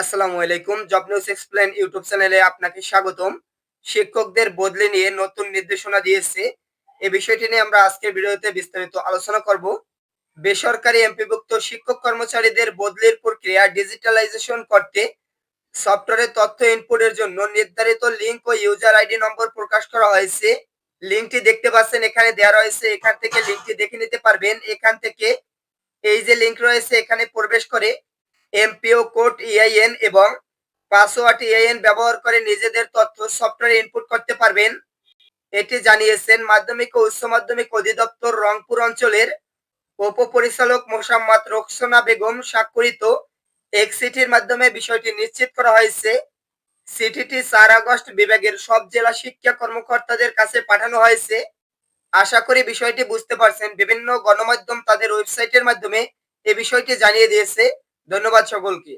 আসসালামু আলাইকুম, job news explain YouTube চ্যানেলে আপনাকে স্বাগতম। শিক্ষকদের বদলে নিয়ে নতুন নির্দেশনা দিয়েছে। এই বিষয়টি নিয়ে আমরা আজকের ভিডিওতে বিস্তারিত আলোচনা করব। বেসরকারি এমপিভুক্ত শিক্ষক কর্মচারীদের বদলির প্রক্রিয়া ডিজিটালাইজেশন করতে, সফটওয়্যারের তথ্য ইনপুটের জন্য নির্ধারিত লিঙ্ক ও ইউজার আইডি নম্বর প্রকাশ করা হয়েছে। লিঙ্কটি দেখতে পাচ্ছেন, এখানে দেওয়া রয়েছে, এখান থেকে লিঙ্কটি দেখে নিতে পারবেন। এখান থেকে এই যে লিঙ্ক রয়েছে, এখানে প্রবেশ করে এমপিও কোড ইআইএন এবং পাসওয়ার্ড ইআইএন ব্যবহার করে নিজেদের তথ্য, সফটওয়্যারে ইনপুট করতে পারবেন। এটি জানিয়েছেন মাধ্যমিক ও উচ্চ মাধ্যমিক অধিদপ্তর রংপুর অঞ্চলের উপপরিচালক মোসাম্মদ রোকসোনা বেগম স্বাক্ষরিত এক চিঠির মাধ্যমে বিষয়টি নিশ্চিত করা হয়েছে। সিটিটি চার আগস্ট বিভাগের সব জেলা শিক্ষা কর্মকর্তাদের কাছে পাঠানো হয়েছে। আশা করি বিষয়টি বুঝতে পারছেন। বিভিন্ন গণমাধ্যম তাদের ওয়েবসাইটের মাধ্যমে এ বিষয়টি জানিয়ে দিয়েছে। ধন্যবাদ সকলকে।